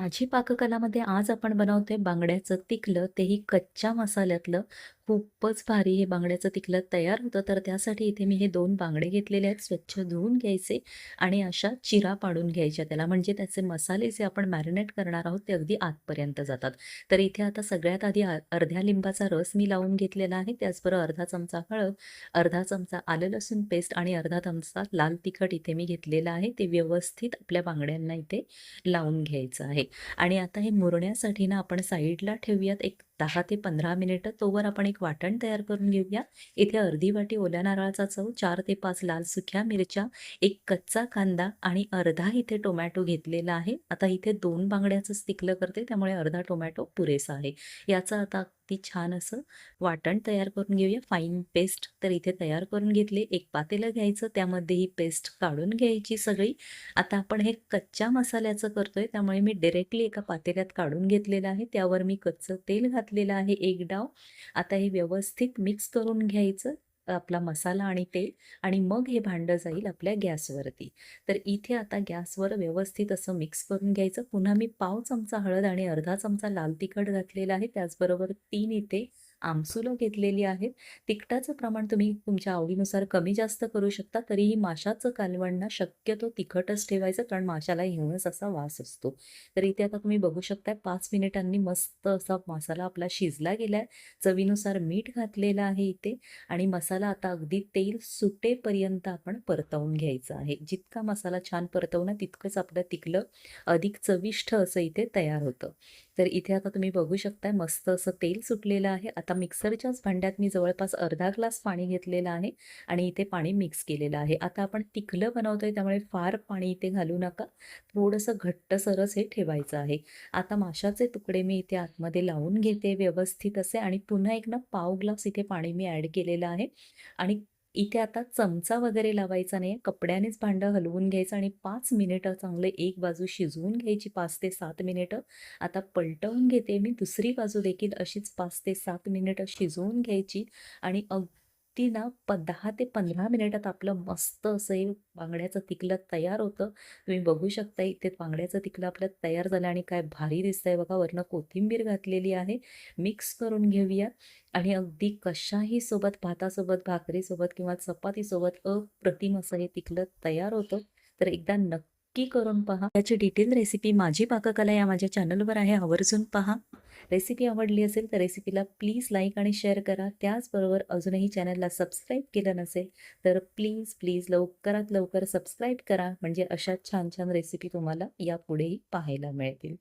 माझी पाककलामध्ये आज आपण बनवतोय बांगड्याचं तिकलं, तेही कच्च्या मसाल्यातलं. खूपच भारी हे बांगड्याचं तिखलं तयार होतं. तर त्यासाठी इथे मी हे दोन बांगडे घेतलेले आहेत. स्वच्छ धुवून घ्यायचे आणि अशा चिरा पाडून घ्यायच्या त्याला. म्हणजे त्याचे मसाले जे आपण मॅरिनेट करणार आहोत ते अगदी आतपर्यंत जातात. तर इथे आता सगळ्यात आधी अर्ध्या लिंबाचा रस मी लावून घेतलेला आहे. त्याचबरोबर अर्धा चमचा हळद, अर्धा चमचा आलं लसूण पेस्ट आणि अर्धा चमचा लाल तिखट इथे मी घेतलेलं आहे. ते व्यवस्थित आपल्या बांगड्यांना इथे लावून घ्यायचं आहे. आणि आता हे मुरण्यासाठी ना आपण साईडला ठेवूयात एक दहा ते 15 मिनिटं. तोवर आपण एक वाटण तयार करून घेऊया. इथे अर्धी वाटी ओल्या नारळाचा चव, चार ते पाच लाल सुख्या मिरच्या, एक कच्चा कांदा आणि अर्धा इथे टोमॅटो घेतलेला आहे. आता इथे दोन बांगड्याचंच तिकलं करते त्यामुळे अर्धा टोमॅटो पुरेसा आहे. याचं आता अगदी छान असं वाटण तयार करून घेऊया. फाईन पेस्ट तर इथे तयार करून घेतली. एक पातेलं घ्यायचं त्यामध्ये ही पेस्ट काढून घ्यायची सगळी. आता आपण हे कच्च्या मसाल्याचं करतोय त्यामुळे मी डिरेक्टली एका पातेल्यात काढून घेतलेलं आहे. त्यावर मी कच्चं तेल घातलेलं आहे एक डाव. आता हे व्यवस्थित मिक्स करून घ्यायचं आपला मसाला आणि तेल आणि मग हे भांडं जाईल आपल्या गॅसवरती. तर इथे आता गॅसवर व्यवस्थित असं मिक्स करून घ्यायचं. पुन्हा मी पाव चमचा हळद आणि अर्धा चमचा लाल तिखट घातलेला आहे. त्याचबरोबर तीन इथे आमसुलं घेतलेली आहेत. तिखटाचं प्रमाण तुम्ही तुमच्या आवडीनुसार कमी जास्त करू शकता. तरीही माशाचं कालवण शक्यतो तिखटच ठेवायचं कारण माशाला हिवणस असा वास असतो. तर इथे आता तुम्ही बघू शकताय पाच मिनिटांनी मस्त असा मसाला आपला शिजला गेलाय. चवीनुसार मीठ घातलेलं आहे इथे आणि मसाला आता अगदी तेल सुटेपर्यंत आपण परतवून घ्यायचं आहे. जितका मसाला छान परतवू ना तितकंच आपलं तिकलं अधिक चविष्ट असं इथे तयार होतं. तर इथे आता तुम्ही बघू शकताय मस्त असं तेल सुटलेलं आहे. आता आता मिक्सरच्याच भांड्यात मी जवळपास अर्धा ग्लास पाणी घेतलेलं आहे आणि इथे पाणी मिक्स केलेलं आहे. आता आपण तिखलं बनवतो आहे त्यामुळे फार पाणी इथे घालू नका. थोडंसं घट्टसरच हे ठेवायचं आहे. आता माशाचे तुकडे मी इथे आतमध्ये लावून घेते व्यवस्थित असे आणि पुन्हा एक ना पाव ग्लास इथे पाणी मी ॲड केलेलं आहे आणि इथे आता चमचा वगैरे लावायचा नाही. कपड्यानेच भांडं हलवून घ्यायचं आणि पाच मिनिटं चांगलं एक बाजू शिजवून घ्यायची पाच ते सात मिनिटं. आता पलटवून घेते मी. दुसरी बाजू देखील अशीच पाच ते सात मिनिटं शिजवून घ्यायची आणि अगदी ना प दहा ते 15 मिनिटात आपलं मस्त असं हे बांगड्याचं तिकलं तयार होतं. तुम्ही बघू शकता इथे बांगड्याचं तिकलं आपलं तयार झालं आणि काय भारी दिसतंय बघा. वरनं कोथिंबीर घातलेली आहे. मिक्स करून घेऊया आणि अगदी कशाही सोबत भातासोबत, भाकरीसोबत किंवा चपातीसोबत अप्रतिम असं हे तिकलं तयार होतं. तर एकदा नक्की करून पहा. याची डिटेल रेसिपी माझी पाककला या माझ्या चॅनलवर आहे. आवर्जून पहा. रेसिपी आवडली असेल तर रेसिपीला प्लीज लाईक आणि शेअर करा. त्याचबरोबर अजूनही चॅनलला सबस्क्राईब केलं नसेल तर प्लीज, प्लीज लवकरात लवकर सबस्क्राईब करा. म्हणजे अशा छान-छान रेसिपी तुम्हाला यापुढेही पाहायला मिळतील.